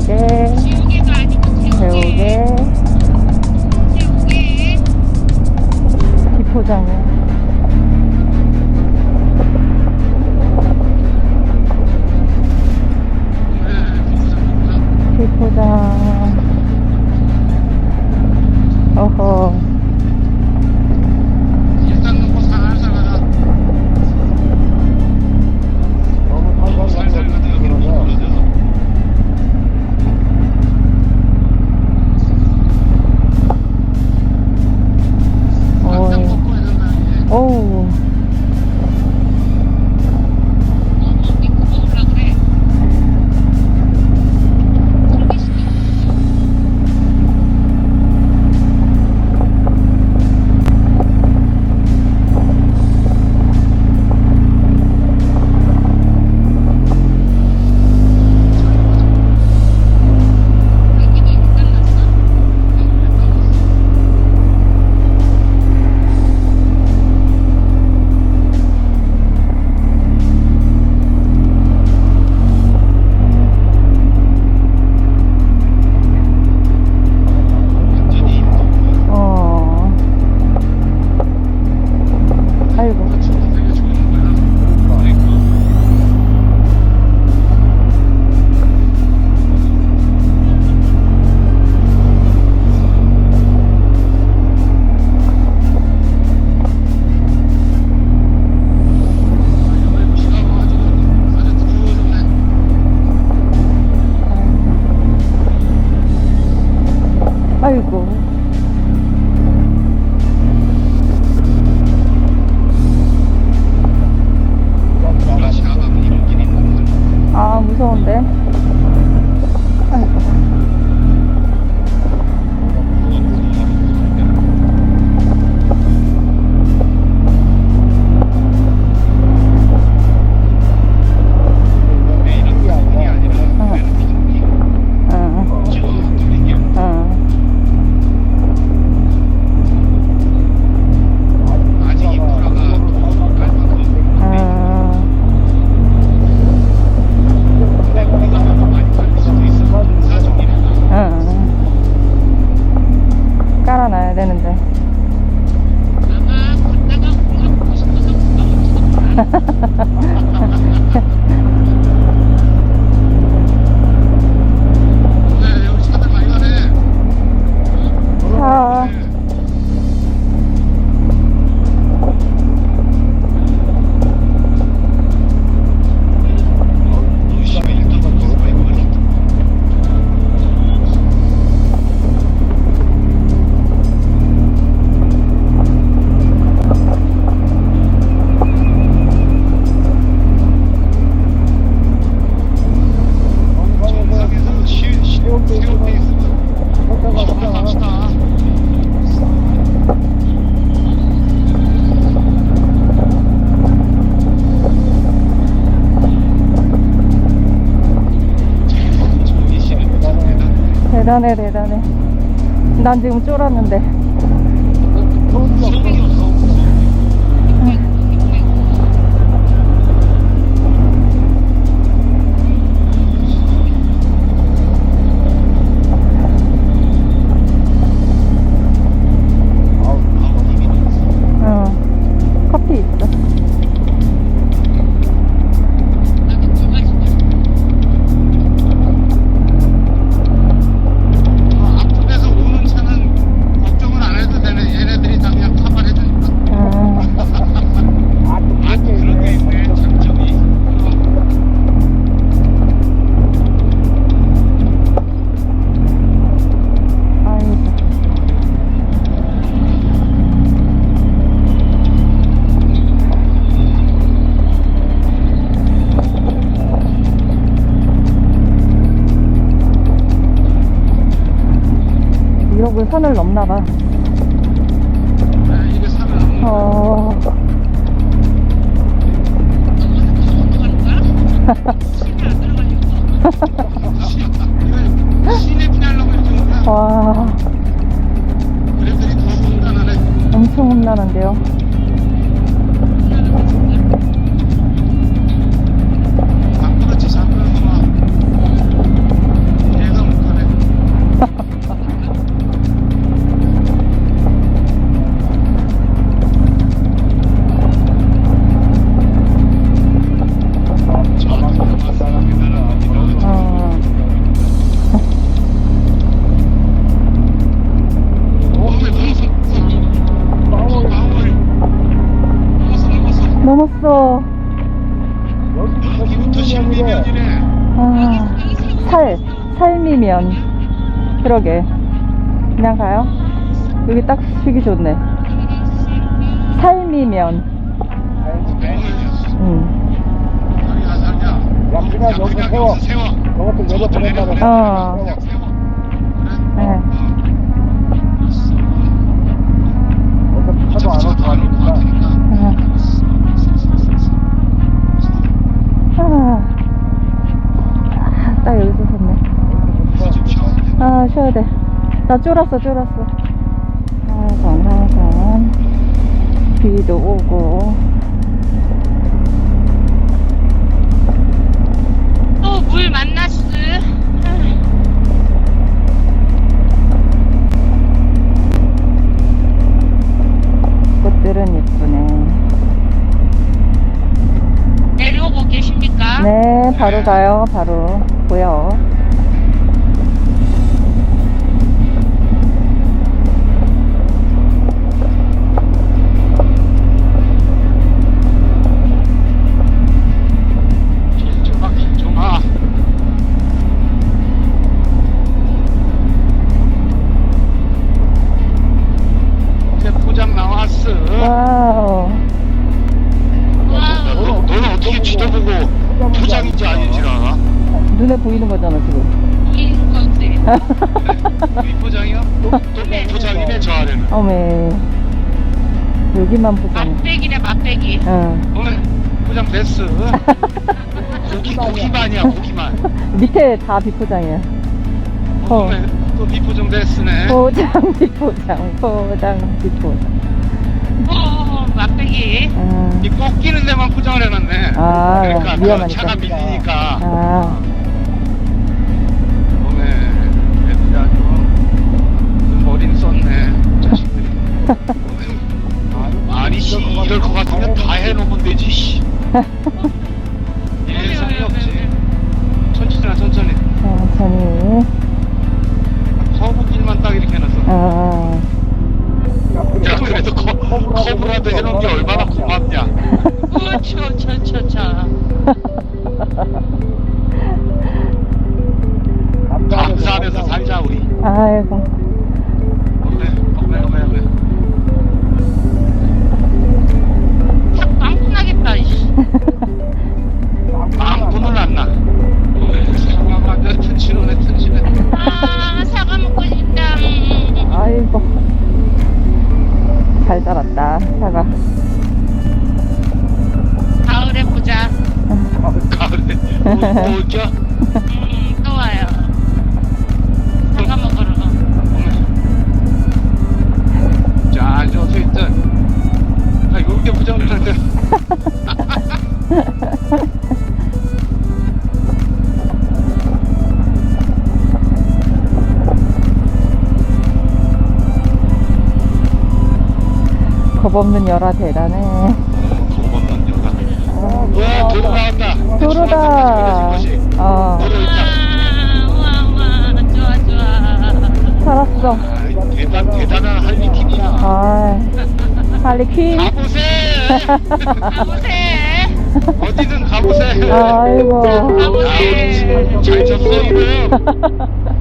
지우개 배우게. 배우게. 기포장에 무서운데? 되는데. 대단해 대단해. 난 지금 쫄았는데. 물선을 넘나 봐. 살미면. 그러게. 그냥 가요? 여기 딱 쉬기 좋네. 여기 가자냐. 야, 그냥 여기서 세워. 저것도 보내. 어. 나 쫄았어, 쫄았어. 하산, 하산. 비도 오고. 또 물 만났어. 꽃들은 예쁘네. 내려오고 계십니까? 네, 바로 가요, 바로. 보여. 눈에 보이는 거잖아, 지금. 우리? 또 포장이네 저 아래는. 어메. 여기만 보자니. 맛배기네 맛배기. 응. 오늘 포장 됐어. 고기 고기만이야 고기만. 밑에 다 비포장이야. 어. 오늘 또 비포장 됐으네. 포장, 비포장, 포장, 비포장. 오 맛배기. 아, 이 꺾이는 데만 포장을 해놨네. 아, 그러니까 그 위험하니까. 차가 밀리니까. 아, 아니 씨 이럴 것 같으면 다 해놓으면 되지 씨. 예상이 없지. 천천히 나 천천히. 천천히. 커브길만 딱 이렇게 해놨어. 아, 야 그래도 커, 커브라도 해놓은 게 얼마나 고맙냐. 우초초초초. 감사하면서 살자 우리. 아이고. 뭐 올겨? 음, 또 와요. 사과 먹으러. 자, 이제 어떻게 있든. 나 요렇게 부정을 할때 겁 없는 열화 대단해. 겁없는 여가. 와, 나왔다. 도로다. 어, 도로 있다. 와, 와, 와, 좋아, 좋아. 살았어. 아, 대단, 대단한 할리퀸이야. 아, 할리 퀸. 가보세! 가보세. 어디든 가보세! 아이고. 가보세. 잘 쳤어, 이름.